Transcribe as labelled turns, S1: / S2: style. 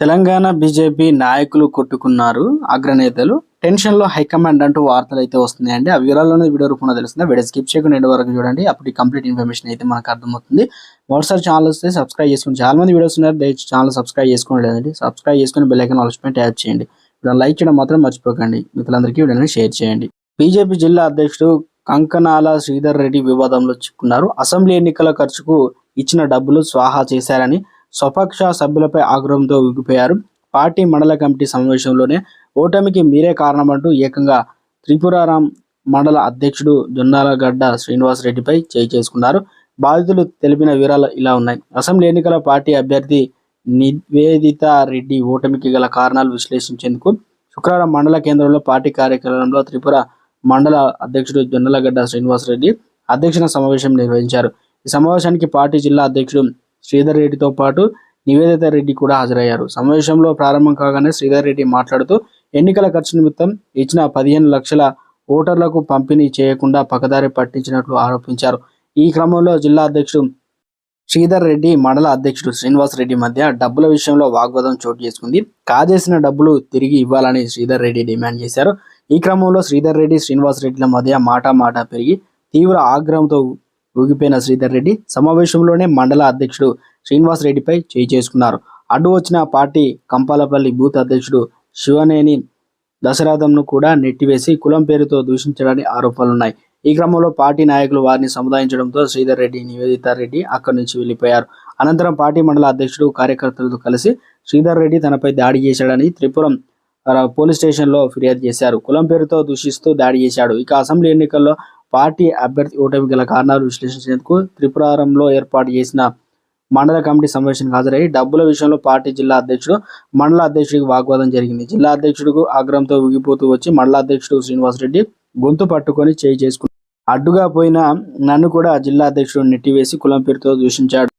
S1: Telangana BJP నాయకులు కొట్టుకున్నారు అగ్రనేతలు. టెన్షన్లో హైకమాండ్ అంటూ వార్తలు అయితే వస్తున్నాయండి. ఆ వివరాలను వీడియో రూపంలో తెలుస్తుంది. వీడియో స్కిప్ చేయకుండా ఎండ్ వరకు చూడండి. అప్పుడు కంప్లీట్ ఇన్ఫర్మేషన్ అయితే మనకు అర్థమవుతుంది. వాట్సాప్ ఛానల్ వస్తే సబ్స్క్రైబ్ చేసుకుని చాలా మంది వీడియోస్ ఉన్నారు. దయచేసి ఛానల్ సబ్స్క్రైబ్ చేసుకోండి లేదండి సబ్స్క్రైబ్ చేసుకుని బెల్లైకన్ ఐకాన్ ట్యాప్ చేయండి. ఇప్పుడు లైక్ చేయడం మాత్రం మర్చిపోకండి. మిత్రులందరికీ వీడియోని షేర్ చేయండి. బీజేపీ జిల్లా అధ్యక్షుడు కంకనాల శ్రీధర్ రెడ్డి వివాదంలో చిక్కున్నారు. అసెంబ్లీ ఎన్నికల ఖర్చుకు ఇచ్చిన డబ్బులు స్వాహా చేశారని స్వపక్ష సభ్యులపై ఆగ్రహంతో ఊగిపోయారు పార్టీ మండల కమిటీ సమావేశంలోనే ఓటమికి మీరే కారణమంటూ ఏకంగా త్రిపురారాం మండల అధ్యక్షుడు జొన్నాలగడ్డ శ్రీనివాస్ రెడ్డిపై చేయి చేసుకున్నారు. బాధితులు తెలిపిన వివరాలు ఇలా ఉన్నాయి. అసెంబ్లీ ఎన్నికల పార్టీ అభ్యర్థి నివేదిత రెడ్డి ఓటమికి గల కారణాలు విశ్లేషించేందుకు శుక్రవారం మండల కేంద్రంలో పార్టీ కార్యక్రమంలో త్రిపుర మండల అధ్యక్షుడు జొన్నలగడ్డ శ్రీనివాస్ రెడ్డి సమావేశం నిర్వహించారు. ఈ సమావేశానికి పార్టీ జిల్లా అధ్యక్షుడు శ్రీధర్ రెడ్డితో పాటు నివేదిత రెడ్డి కూడా హాజరయ్యారు. సమావేశంలో ప్రారంభం కాగానే శ్రీధర్ రెడ్డి మాట్లాడుతూ ఎన్నికల ఖర్చు నిమిత్తం ఇచ్చిన పదిహేను లక్షల ఓటర్లకు పంపిణీ చేయకుండా పక్కదారి పట్టించినట్లు ఆరోపించారు. ఈ క్రమంలో జిల్లా అధ్యక్షుడు శ్రీధర్ రెడ్డి మండల అధ్యక్షుడు శ్రీనివాస్ రెడ్డి మధ్య డబ్బుల విషయంలో వాగ్వాదం చోటు చేసుకుంది. కాజేసిన డబ్బులు తిరిగి ఇవ్వాలని శ్రీధర్ రెడ్డి డిమాండ్ చేశారు. ఈ క్రమంలో శ్రీధర్ రెడ్డి శ్రీనివాస్ రెడ్డిల మధ్య మాట మాట పెరిగి తీవ్ర ఆగ్రహంతో ఊగిపోయిన శ్రీధర్ రెడ్డి సమావేశంలోనే మండల అధ్యక్షుడు శ్రీనివాస్ రెడ్డిపై చేయి చేసుకున్నారు. అడ్డు వచ్చిన పార్టీ కంపాలపల్లి బూత్ అధ్యక్షుడు శివనేని దశరథంను కూడా నెట్టివేసి కులం పేరుతో దూషించడానికి ఆరోపణలున్నాయి. ఈ క్రమంలో పార్టీ నాయకులు వారిని సముదాయించడంతో శ్రీధర్ రెడ్డి నివేదిత రెడ్డి అక్కడి నుంచి వెళ్ళిపోయారు అనంతరం పార్టీ మండల అధ్యక్షుడు కార్యకర్తలతో కలిసి శ్రీధర్ రెడ్డి తనపై దాడి చేశాడని త్రిపురం పోలీస్ స్టేషన్లో ఫిర్యాదు చేశారు. కులం పేరుతో దూషిస్తూ దాడి చేశాడు. ఇక అసెంబ్లీ ఎన్నికల్లో పార్టీ అభ్యర్థి ఓటమి గల కారణాలు విశ్లేషించేందుకు త్రిపురారంలో ఏర్పాటు చేసిన మండల కమిటీ సమావేశానికి హాజరై డబ్బుల విషయంలో పార్టీ జిల్లా అధ్యక్షుడు మండల అధ్యక్షుడికి వాగ్వాదం జరిగింది. జిల్లా అధ్యక్షుడికి ఆగ్రహంతో ఊగిపోతూ వచ్చి మండల అధ్యక్షుడు శ్రీనివాస్ రెడ్డి గొంతు పట్టుకొని చేయి చేసుకున్నాడు అడ్డుగా పోయిన నన్ను కూడా జిల్లా అధ్యక్షుడు నెట్టివేసి కులం పేరుతో దూషించాడు.